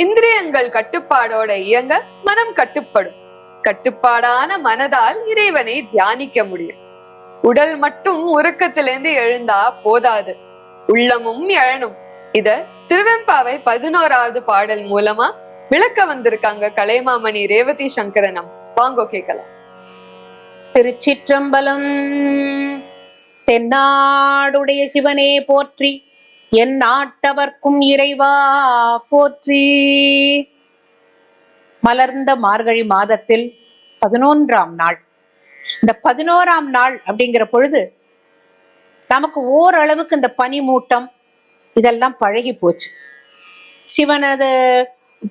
இந்திரியங்கள் கட்டுப்பாடோட இயங்க மனம் கட்டுப்படும். கட்டுப்பாடான மனதால் இறைவனை தியானிக்க முடியும். உடல் மட்டும் உறக்கத்திலிருந்து எழுந்தா போதாது. உள்ளமும் எழணும். இத திருவெம்பாவை பதினோராவது பாடல் மூலமா விளக்க வந்திருக்காங்க கலைமாமணி ரேவதி சங்கரனம் வாங்கோ கேட்கலாம். திருச்சிற்றம்பலம் தென்னாடுடைய சிவனே போற்றி என் நாட்டவர்க்கும் இறைவா போற்றி. மலர்ந்த மார்கழி மாதத்தில் பதினொன்றாம் நாள். இந்த பதினோராம் நாள் அப்படிங்கிற பொழுது நமக்கு ஓரளவுக்கு இந்த பனிமூட்டம் இதெல்லாம் பழகி போச்சு. சிவனது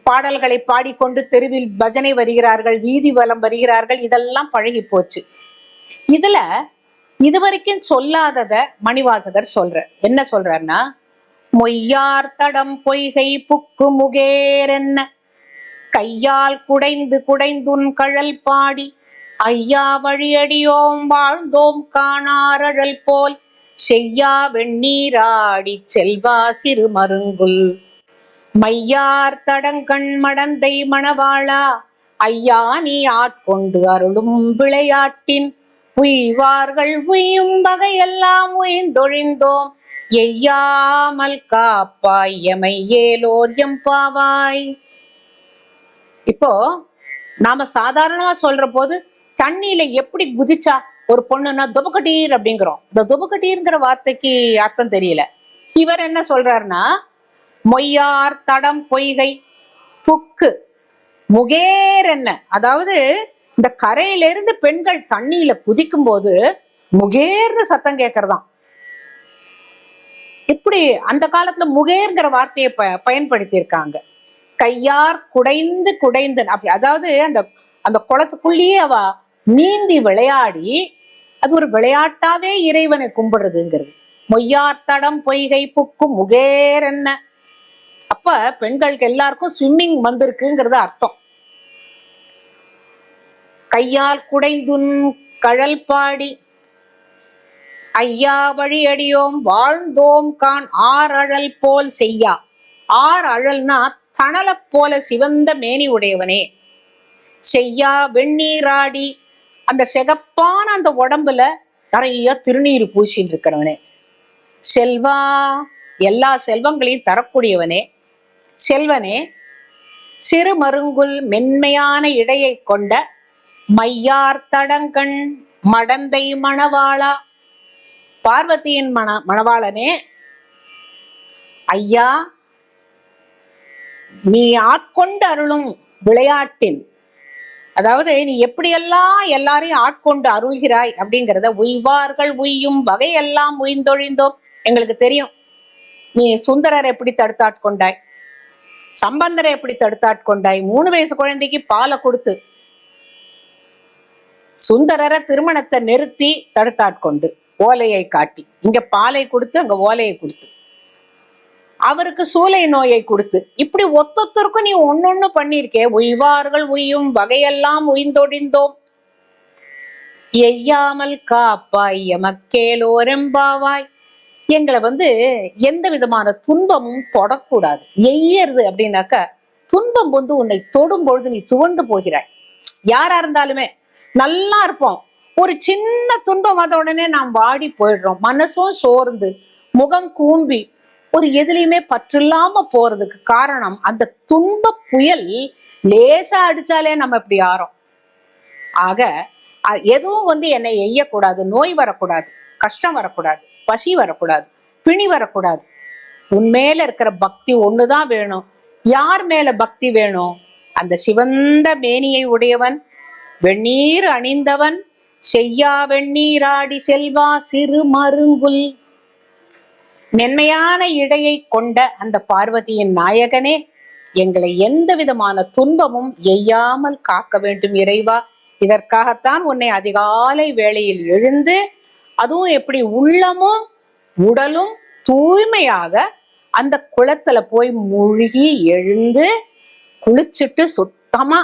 பாடல்களை பாடிக்கொண்டு தெருவில் பஜனை வருகிறார்கள் வீதி வலம் வருகிறார்கள் இதெல்லாம் பழகி போச்சு. இதுல இதுவரைக்கும் சொல்லாதத மணிவாசகர் சொல்ற என்ன சொல்றாருன்னா மொய்யார் தடம் பொய்கை புக்கு முகேரென்ன. கையால் குடைந்து குடைந்துன் கழல் பாடி ஐயா வழியடியோம் வாழ்ந்தோம் காணாரழல் போல். செய்யா வெண்ணீராடி செல்வா சிறு மருங்குல் மையார் தடங்கண் மடந்தை மணவாளா ஐயா நீ ஆட்கொண்டு அருளும் விளையாட்டின். உய்வார்கள் உய்யும் வகையெல்லாம் உயிந்தொழிந்தோம் எய்யாமல் காப்பாய் எமை ஏலோர் எம்பாவாய் இப்போ நாம சாதாரணமா சொல்ற போது தண்ணியில எப்படி குதிச்சா ஒரு பொண்ணுன்னா துபக்கட்டீர் அப்படிங்கிறோம். இந்த துபக்கட்டீர்ங்கிற வார்த்தைக்கு அர்த்தம் தெரியல. இவர் என்ன சொல்றாருன்னா மொய்யார் தடம் பொய்கை புக்கு முகேர் என்ன? அதாவது இந்த கரையில இருந்து பெண்கள் தண்ணியில குதிக்கும் போது முகேர்னு சத்தம் கேட்கறதான் இப்படி அந்த காலத்துல முகேர்ங்கிற வார்த்தையை ப பயன்படுத்தி இருக்காங்க கையார் குடைந்து குடைந்து அப்படி அதாவது அந்த அந்த குளத்துக்குள்ளேயே அவ நீந்தி விளையாடி அது ஒரு விளையாட்டாவே இறைவனை கும்பிடுறதுங்கிறது. மொய்யாத்தடம் பொய்கை புக்கும் முகேர் என்ன? அப்ப பெண்களுக்கு எல்லாருக்கும் ஸ்விம்மிங் வந்திருக்குங்கிறது அர்த்தம். கையால் குடைந்துன் கழல் பாடி ஐயா வழியடியோம் வாழ்ந்தோம் கான் ஆர் அழல் போல் செய்யா. ஆர் அழல்னா தணலப் போல சிவந்த மேனி உடையவனே. செய்யா வெந்நீராடி அந்த செகப்பான அந்த உடம்புல நிறைய திருநீர் பூசின்னு இருக்கிறவனே செல்வா எல்லா செல்வங்களையும் தரக்கூடியவனே. செல்வனே சிறு மருங்குல் மென்மையான இடையை கொண்ட மையார் தடங்கண் மடந்தை மணவாளா. பார்வதியின் மன மணவாளனே. ஐயா நீ ஆட்கொண்டு அருளும் விளையாட்டின் அதாவது நீ எப்படியெல்லாம் எல்லாரையும் ஆட்கொண்டு அருள்கிறாய் அப்படிங்கிறத உய்வார்கள் உய்யும் வகையெல்லாம் உய்ந்தொழிந்தோம். எங்களுக்கு தெரியும். நீ சுந்தரர் எப்படி தடுத்தாட்கொண்டாய்? சம்பந்தரை எப்படி தடுத்தாட்கொண்டாய்? மூணு வயசு குழந்தைக்கு பாலை கொடுத்து சுந்தரரை திருமணத்தை நிறுத்தி தடுத்தாட்கொண்டு. ஓலையை காட்டி. இங்க பாலை கொடுத்து அங்க ஓலையை கொடுத்து. அவருக்கு சூளை நோயை கொடுத்து. இப்படி ஒத்தொத்தருக்கும் நீ ஒன்னொன்னு பண்ணிருக்கே உய்வார்கள் உய்யும் வகையெல்லாம் உய்ந்தொடிந்தோம். எய்யாமல் காப்பாய் எமக்கேலோரெம்பாவாய். எங்களை வந்து எந்த விதமான துன்பமும் தொடக்கூடாது. எய்யறது அப்படின்னாக்க துன்பம் வந்து உன்னை தொடும் பொழுது நீ துவண்டு போகிறாய். யாரா இருந்தாலுமே நல்லா இருப்போம். ஒரு சின்ன துன்பம் வந்த உடனே நாம் வாடி போயிடுறோம். மனசும் சோர்ந்து முகம் கூம்பி ஒரு எதுலையுமே பற்றில்லாம போறதுக்கு காரணம் அந்த துன்ப புயல் லேசா அடிச்சாலே நம்ம இப்படி ஆறோம். ஆக எதுவும் வந்து என்னை எய்யக்கூடாது. நோய் வரக்கூடாது. கஷ்டம் வரக்கூடாது. பசி வரக்கூடாது. பிணி வரக்கூடாது. உன் மேல இருக்கிற பக்தி ஒண்ணுதான் வேணும். யார் மேல பக்தி வேணும்? அந்த சிவந்த மேனியை உடையவன் வெந்நீர் அணிந்தவன் செய்யா வெண்ணீராடி செல்வா சிறு மருங்குல். மென்மையான இடையை கொண்ட அந்த பார்வதியின் நாயகனே எங்களை எந்த விதமான துன்பமும் எய்யாமல் காக்க வேண்டும் இறைவா. இதற்காகத்தான் உன்னை அதிகாலை வேளையில் எழுந்து அதுவும் எப்படி உள்ளமும் உடலும் தூய்மையாக அந்த குளத்துல போய் மூழ்கி எழுந்து குளிச்சுட்டு சுத்தமா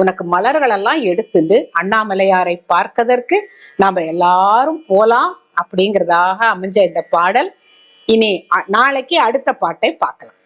உனக்கு மலர்கள் எல்லாம் எடுத்துட்டு அண்ணாமலையாரை பார்க்கதற்கு நாம எல்லாரும் போலாம் அப்படிங்கிறதாக அமைஞ்ச இந்த பாடல். இனி நாளைக்கு அடுத்த பாட்டை பார்க்கலாம்.